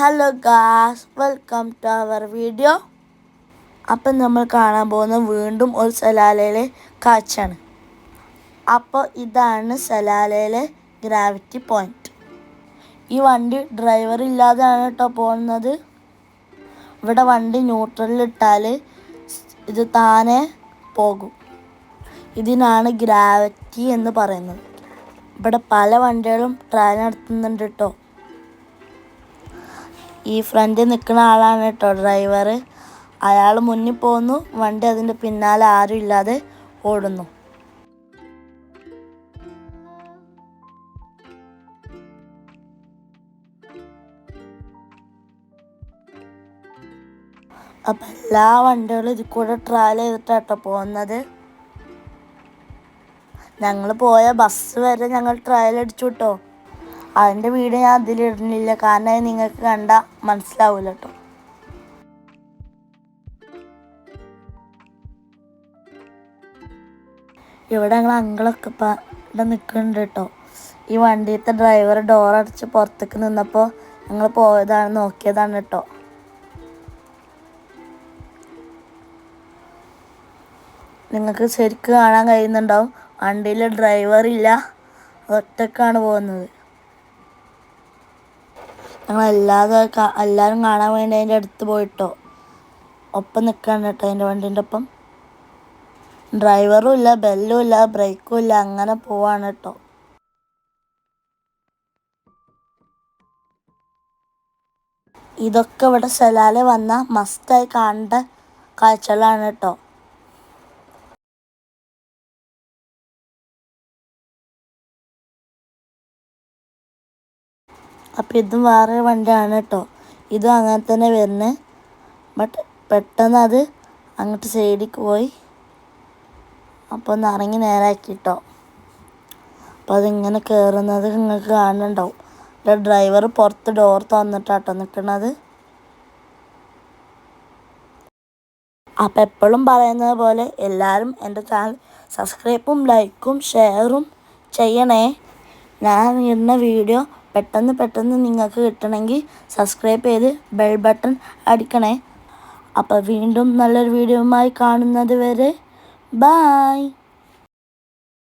Hello guys welcome to our video അപ്പം നമ്മൾ കാണാൻ പോകുന്ന വീണ്ടും ഒരു സലാലയിലെ കാച്ചാണ് അപ്പോൾ ഇതാണ് സലാലയിലെ ഗ്രാവിറ്റി പോയിന്റ് ഈ വണ്ടി ഡ്രൈവർ ഇല്ലാതെയാണ് കേട്ടോ പോകുന്നത്. ഇവിടെ വണ്ടി ന്യൂട്രലിലിട്ടാൽ ഇത് താനെ പോകും. ഇതിനാണ് ഗ്രാവിറ്റി എന്ന് പറയുന്നത്. ഇവിടെ പല വണ്ടികളും ട്രയൽ നടത്തുന്നുണ്ട് കേട്ടോ. ഈ ഫ്രണ്ടിൽ നിൽക്കുന്ന ആളാണ് കേട്ടോ ഡ്രൈവർ അയാൾ മുന്നിൽ പോകുന്നു വണ്ടി അതിന്റെ പിന്നാലെ ആരും ഇല്ലാതെ ഓടുന്നു. അപ്പം എല്ലാ വണ്ടികളും ഇതിൽ കൂടെ ട്രാവൽ ചെയ്തിട്ടാട്ടോ പോകുന്നത്. ഞങ്ങൾ പോയ ബസ് വരെ ഞങ്ങൾ ട്രയൽ അടിച്ചു കേട്ടോ അതിന്റെ വീഡിയോ ഞാൻ അതിലിടുന്നില്ല. കാരണം നിങ്ങൾക്ക് കണ്ട മനസ്സിലാവില്ല കേട്ടോ ഇവിടെ ഞങ്ങൾ അങ്കിളൊക്കെ ഇപ്പം ഇവിടെ നിൽക്കുന്നുണ്ട് കേട്ടോ ഈ വണ്ടിയത്തെ ഡ്രൈവർ ഡോർ അടച്ച് പുറത്തേക്ക് നിന്നപ്പോൾ ഞങ്ങൾ പോയതാണ് നോക്കിയതാണ് കേട്ടോ നിങ്ങൾക്ക് ശരിക്ക് കാണാൻ കഴിയുന്നുണ്ടാവും. വണ്ടിയിൽ ഡ്രൈവർ ഇല്ല. ഒറ്റക്കാണ് പോകുന്നത്. ഞങ്ങൾ അല്ലാതെ എല്ലാവരും കാണാൻ വേണ്ടി അതിന്റെ അടുത്ത് പോയിട്ടോ. ഒപ്പം നിൽക്കാണ് കേട്ടോ അതിന്റെ വണ്ടീന്റെ ഒപ്പം. ഡ്രൈവറും ഇല്ല ബെല്ലും ഇല്ല ബ്രേക്കും ഇല്ല അങ്ങനെ പോവാണ് കേട്ടോ. ഇതൊക്കെ ഇവിടെ സലാലെ വന്ന മസ്റ്റായി കാണേണ്ട കാഴ്ചകളാണ് കേട്ടോ. അപ്പം ഇതും വേറെ വണ്ടിയാണ് കേട്ടോ. ഇതും അങ്ങനെ തന്നെ വരുന്നത് ബട്ട് പെട്ടെന്ന് അത് അങ്ങോട്ട് സൈഡിലേക്ക് പോയി. അപ്പോൾ ഒന്ന് ഇറങ്ങി നേരാക്കി കേട്ടോ അപ്പോൾ അതിങ്ങനെ കയറുന്നത് നിങ്ങൾക്ക് കാണുന്നുണ്ടാവും. അല്ല ഡ്രൈവർ പുറത്ത് ഡോർ തുറന്നിട്ടാട്ടോ നിൽക്കുന്നത് അപ്പം എപ്പോഴും പറയുന്നത് പോലെ എല്ലാവരും എന്റെ ചാനൽ സബ്സ്ക്രൈബും ലൈക്കും ഷെയറും ചെയ്യണേ. ഞാൻ ഇടുന്ന വീഡിയോ പെട്ടെന്ന് പെട്ടെന്ന് നിങ്ങൾക്ക് കിട്ടണമെങ്കിൽ സബ്സ്ക്രൈബ് ചെയ്ത് ബെൽ ബട്ടൺ അടിക്കണേ. അപ്പോൾ വീണ്ടും നല്ലൊരു വീഡിയോയുമായി കാണുന്നത് വരെ. ബായ്